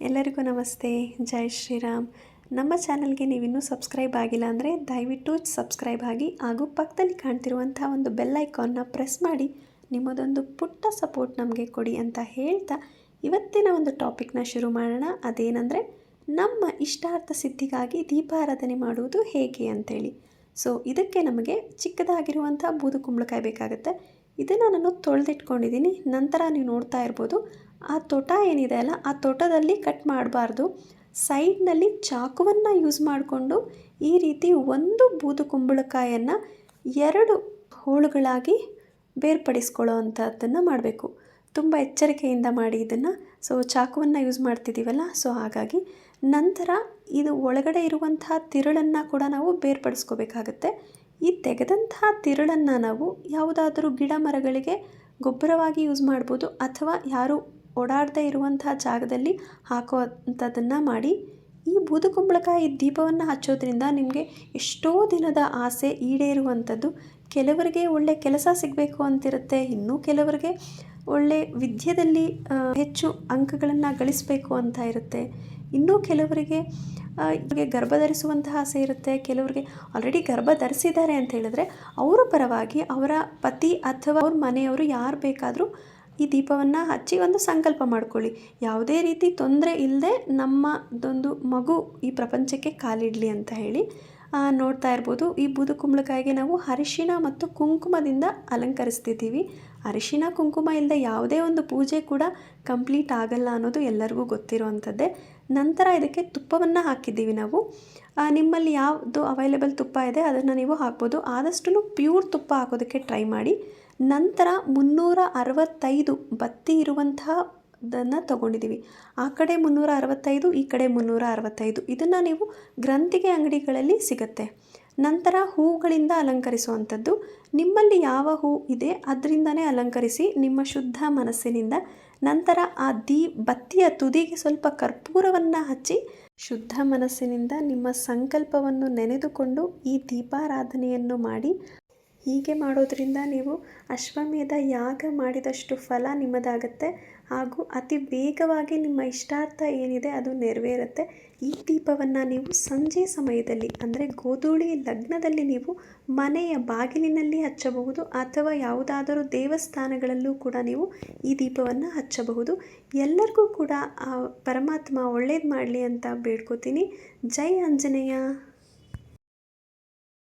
ಎಲ್ಲರಿಗೂ ನಮಸ್ತೆ. ಜೈ ಶ್ರೀರಾಮ್. ನಮ್ಮ ಚಾನಲ್ಗೆ ನೀವಿನ್ನೂ ಸಬ್ಸ್ಕ್ರೈಬ್ ಆಗಿಲ್ಲ ಅಂದರೆ ದಯವಿಟ್ಟು ಸಬ್ಸ್ಕ್ರೈಬ್ ಆಗಿ ಹಾಗೂ ಪಕ್ಕದಲ್ಲಿ ಕಾಣ್ತಿರುವಂಥ ಒಂದು ಬೆಲ್ ಐಕಾನ್ನ ಪ್ರೆಸ್ ಮಾಡಿ. ನಿಮ್ಮದೊಂದು ಪುಟ್ಟ ಸಪೋರ್ಟ್ ನಮಗೆ ಕೊಡಿ ಅಂತ ಹೇಳ್ತಾ ಇವತ್ತಿನ ಒಂದು ಟಾಪಿಕ್ನ ಶುರು ಮಾಡೋಣ. ಅದೇನೆಂದರೆ ನಮ್ಮ ಇಷ್ಟಾರ್ಥ ಸಿದ್ಧಿಗಾಗಿ ದೀಪಾರಾಧನೆ ಮಾಡುವುದು ಹೇಗೆ ಅಂತೇಳಿ. ಸೊ, ಇದಕ್ಕೆ ನಮಗೆ ಚಿಕ್ಕದಾಗಿರುವಂಥ ಬೂದು ಕುಂಬಳಕಾಯಿ ಬೇಕಾಗುತ್ತೆ. ಇದನ್ನು ನಾನು ತೊಳೆದಿಟ್ಕೊಂಡಿದ್ದೀನಿ. ನಂತರ ನೀವು ನೋಡ್ತಾ ಇರ್ಬೋದು, ಆ ತೋಟ ಏನಿದೆ ಅಲ್ಲ, ಆ ತೋಟದಲ್ಲಿ ಕಟ್ ಮಾಡಬಾರ್ದು. ಸೈಡ್ನಲ್ಲಿ ಚಾಕುವನ್ನು ಯೂಸ್ ಮಾಡಿಕೊಂಡು ಈ ರೀತಿ ಒಂದು ಬೂದು ಕುಂಬಳಕಾಯನ್ನು ಎರಡು ಹೋಳುಗಳಾಗಿ ಬೇರ್ಪಡಿಸ್ಕೊಳ್ಳೋ ಅಂಥದ್ದನ್ನು ಮಾಡಬೇಕು. ತುಂಬ ಎಚ್ಚರಿಕೆಯಿಂದ ಮಾಡಿ ಇದನ್ನು. ಸೊ ಚಾಕುವನ್ನು ಯೂಸ್ ಮಾಡ್ತಿದ್ದೀವಲ್ಲ ಸೊ ಹಾಗಾಗಿ ನಂತರ ಇದು ಒಳಗಡೆ ಇರುವಂತಹ ತಿರುಳನ್ನು ಕೂಡ ನಾವು ಬೇರ್ಪಡಿಸ್ಕೋಬೇಕಾಗತ್ತೆ. ಈ ತೆಗೆದಂತಹ ತಿರುಳನ್ನು ನಾವು ಯಾವುದಾದರೂ ಗಿಡ ಮರಗಳಿಗೆ ಗೊಬ್ಬರವಾಗಿ ಯೂಸ್ ಮಾಡ್ಬೋದು ಅಥವಾ ಯಾರು ಓಡಾಡದೇ ಇರುವಂತಹ ಜಾಗದಲ್ಲಿ ಹಾಕೋ ಅಂಥದ್ದನ್ನು ಮಾಡಿ ಈ ಬೂದುಕುಂಬಳಕಾಯಿ ದೀಪವನ್ನು ಹಚ್ಚೋದ್ರಿಂದ ನಿಮಗೆ ಎಷ್ಟೋ ದಿನದ ಆಸೆ ಈಡೇರುವಂಥದ್ದು. ಕೆಲವರಿಗೆ ಒಳ್ಳೆ ಕೆಲಸ ಸಿಗಬೇಕು ಅಂತಿರುತ್ತೆ. ಇನ್ನೂ ಕೆಲವರಿಗೆ ಒಳ್ಳೆ ವಿದ್ಯೆಯಲ್ಲಿ ಹೆಚ್ಚು ಅಂಕಗಳನ್ನು ಗಳಿಸಬೇಕು ಅಂತ ಇರುತ್ತೆ. ಇನ್ನೂ ಕೆಲವರಿಗೆ ಇವರಿಗೆ ಗರ್ಭ ಧರಿಸುವಂತಹ ಆಸೆ ಇರುತ್ತೆ. ಕೆಲವರಿಗೆ ಆಲ್ರೆಡಿ ಗರ್ಭ ಧರಿಸಿದ್ದಾರೆ ಅಂತ ಹೇಳಿದ್ರೆ ಅವರ ಪರವಾಗಿ ಅವರ ಪತಿ ಅಥವಾ ಅವ್ರ ಮನೆಯವರು ಯಾರು ಬೇಕಾದರೂ ಈ ದೀಪವನ್ನು ಹಚ್ಚಿ ಒಂದು ಸಂಕಲ್ಪ ಮಾಡ್ಕೊಳ್ಳಿ. ಯಾವುದೇ ರೀತಿ ತೊಂದರೆ ಇಲ್ಲದೆ ನಮ್ಮದೊಂದು ಮಗು ಈ ಪ್ರಪಂಚಕ್ಕೆ ಕಾಲಿಡಲಿ ಅಂತ ಹೇಳಿ ನೋಡ್ತಾ ಇರ್ಬೋದು. ಈ ಬೂದು ಕುಂಬಳಕಾಯಿಗೆ ನಾವು ಅರಿಶಿನ ಮತ್ತು ಕುಂಕುಮದಿಂದ ಅಲಂಕರಿಸ್ತಿದ್ದೀವಿ. ಅರಿಶಿನ, ಕುಂಕುಮ ಇಲ್ಲದೆ ಯಾವುದೇ ಒಂದು ಪೂಜೆ ಕೂಡ ಕಂಪ್ಲೀಟ್ ಆಗಲ್ಲ ಅನ್ನೋದು ಎಲ್ಲರಿಗೂ ಗೊತ್ತಿರುವಂಥದ್ದೇ. ನಂತರ ಇದಕ್ಕೆ ತುಪ್ಪವನ್ನು ಹಾಕಿದ್ದೀವಿ ನಾವು. ನಿಮ್ಮಲ್ಲಿ ಯಾವುದು ಅವೈಲೇಬಲ್ ತುಪ್ಪ ಇದೆ ಅದನ್ನು ನೀವು ಹಾಕ್ಬೋದು. ಆದಷ್ಟು ಪ್ಯೂರ್ ತುಪ್ಪ ಹಾಕೋದಕ್ಕೆ ಟ್ರೈ ಮಾಡಿ. ನಂತರ ಮುನ್ನೂರ ಅರವತ್ತೈದು ಬತ್ತಿ ಇರುವಂತಹ ದನ್ನು ತಗೊಂಡಿದ್ದೀವಿ. ಆ ಕಡೆ ಮುನ್ನೂರ ಅರವತ್ತೈದು ಈ ಕಡೆ ಮುನ್ನೂರ ಅರವತ್ತೈದು ಇದನ್ನು ನೀವು ಗ್ರಂಥಿಗೆ ಅಂಗಡಿಗಳಲ್ಲಿ ಸಿಗುತ್ತೆ. ನಂತರ ಹೂಗಳಿಂದ ಅಲಂಕರಿಸುವಂಥದ್ದು. ನಿಮ್ಮಲ್ಲಿ ಯಾವ ಹೂ ಇದೆ, ಅದರಿಂದನೇ ಅಲಂಕರಿಸಿ ನಿಮ್ಮ ಶುದ್ಧ ಮನಸ್ಸಿನಿಂದ ನಂತರ ಆ ದೀ, ಬತ್ತಿಯ ತುದಿಗೆ ಸ್ವಲ್ಪ ಕರ್ಪೂರವನ್ನು ಹಚ್ಚಿ ಶುದ್ಧ ಮನಸ್ಸಿನಿಂದ ನಿಮ್ಮ ಸಂಕಲ್ಪವನ್ನು ನೆನೆದುಕೊಂಡು ಈ ದೀಪಾರಾಧನೆಯನ್ನು ಮಾಡಿ ಹೀಗೆ ಮಾಡೋದ್ರಿಂದ ನೀವು ಅಶ್ವಮೇಧ ಯಾಗ ಮಾಡಿದಷ್ಟು ಫಲ ನಿಮ್ಮದಾಗತ್ತೆ ಹಾಗೂ ಅತಿ ವೇಗವಾಗಿ ನಿಮ್ಮ ಇಷ್ಟಾರ್ಥ ಏನಿದೆ ಅದು ನೆರವೇರುತ್ತೆ. ಈ ದೀಪವನ್ನು ನೀವು ಸಂಜೆ ಸಮಯದಲ್ಲಿ, ಅಂದರೆ ಗೋಧೂಳಿ ಲಗ್ನದಲ್ಲಿ ನೀವು ಮನೆಯ ಬಾಗಿಲಿನಲ್ಲಿ ಹಚ್ಚಬಹುದು ಅಥವಾ ಯಾವುದಾದರೂ ದೇವಸ್ಥಾನಗಳಲ್ಲೂ ಕೂಡ ನೀವು ಈ ದೀಪವನ್ನು ಹಚ್ಚಬಹುದು. ಎಲ್ಲರಿಗೂ ಕೂಡ ಪರಮಾತ್ಮ ಒಳ್ಳೇದು ಮಾಡಲಿ ಅಂತ ಬೇಡ್ಕೋತೀನಿ. ಜೈ ಆಂಜನೇಯ.